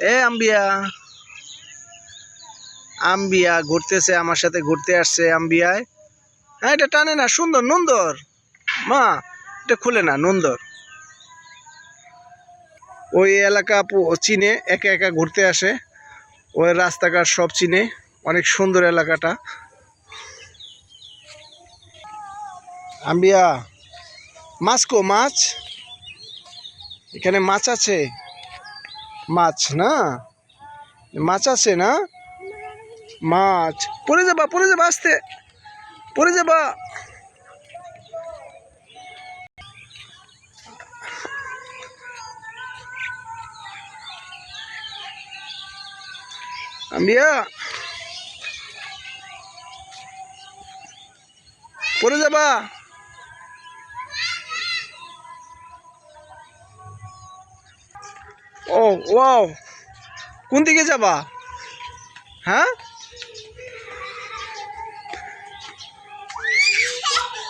এ আম্বিয়া। আম্বিয়া ঘুরতেছে, আমার সাথে ঘুরতে আসছে আম্বিয়ায়। হ্যাঁ এটা টানে না, সুন্দর, নন্দর। মা, এটা খুলে না, নন্দর। ওই এলাকা চিনে, একা একা ঘুরতে আসে। ওই রাস্তাঘাট সব চিনে, অনেক সুন্দর এলাকাটা। আম্বিয়া, মাছ কো মাছ? এখানে মাছ আছে? মাছ, না? মাছ আছে, না? মাছ। পড়ে যাবা পড়ে যাবা আসতে। পড়ে যাবা। আম্বিয়া। পড়ে যাবা। ও, ওয়াও। কোন দিকে যাবা? হ্যাঁ?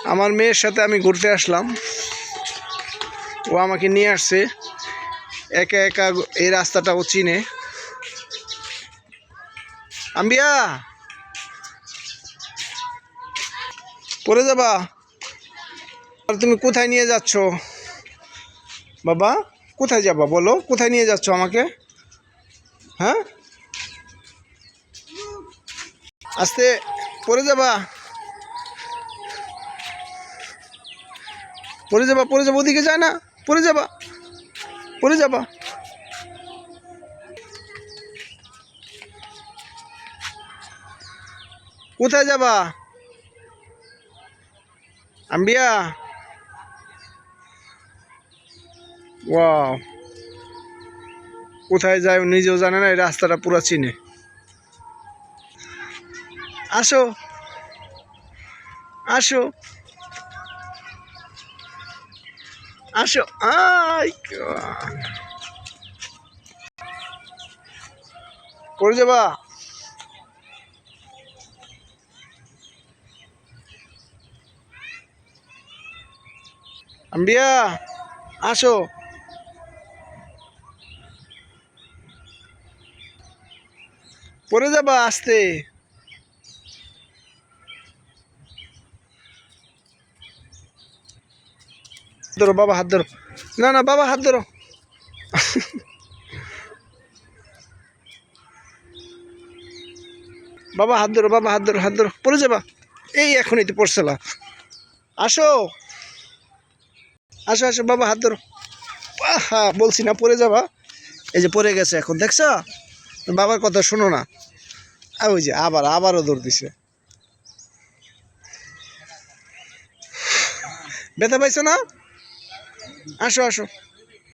আমার মেয়ের সাথে আমি ঘুরতে আসলাম। ও আমাকে নিয়ে আসছে। একা একা এই রাস্তাটা ও চিনে। আম্বিয়া! পড়ে যাবা? আর তুমি কোথায় নিয়ে যাচ্ছ? বাবা? কোথায় যাবা বলো? কোথায় নিয়ে যাচ্ছ আমাকে? হ্যাঁ? আস্তে, পড়ে যাবা। পড়ে যাবা পড়ে যাবা, ওদিকে যায় না। পড়ে যাবা। পড়ে যাবা। কোথায় যাবা? আম্বিয়া? ওয়াও কোথায় যায় নিজেও জানে না, এই রাস্তাটা পুরো চিনে। আসো। আসো। আসো। আই করে যাবা আম্বিয়া, আসো। পড়ে যাবা আসতে। ধরো, বাবা হাত ধরো। না না, বাবা হাত ধরো। বাবা হাত ধরো, বাবা হাত ধরো হাত ধরো। পড়ে যাবা। এই এখনই তো পড়ছিলা আসো। আসো আসো, বাবা হাত ধরো। হ্যাঁ বলছি না পড়ে যাবা। এই যে পড়ে গেছে এখন, দেখছ? বাবার কথা শোনো না। ওই যে আবার, আবারও দৌড় দিছে। ব্যথা পাইছো না? আসো আসো।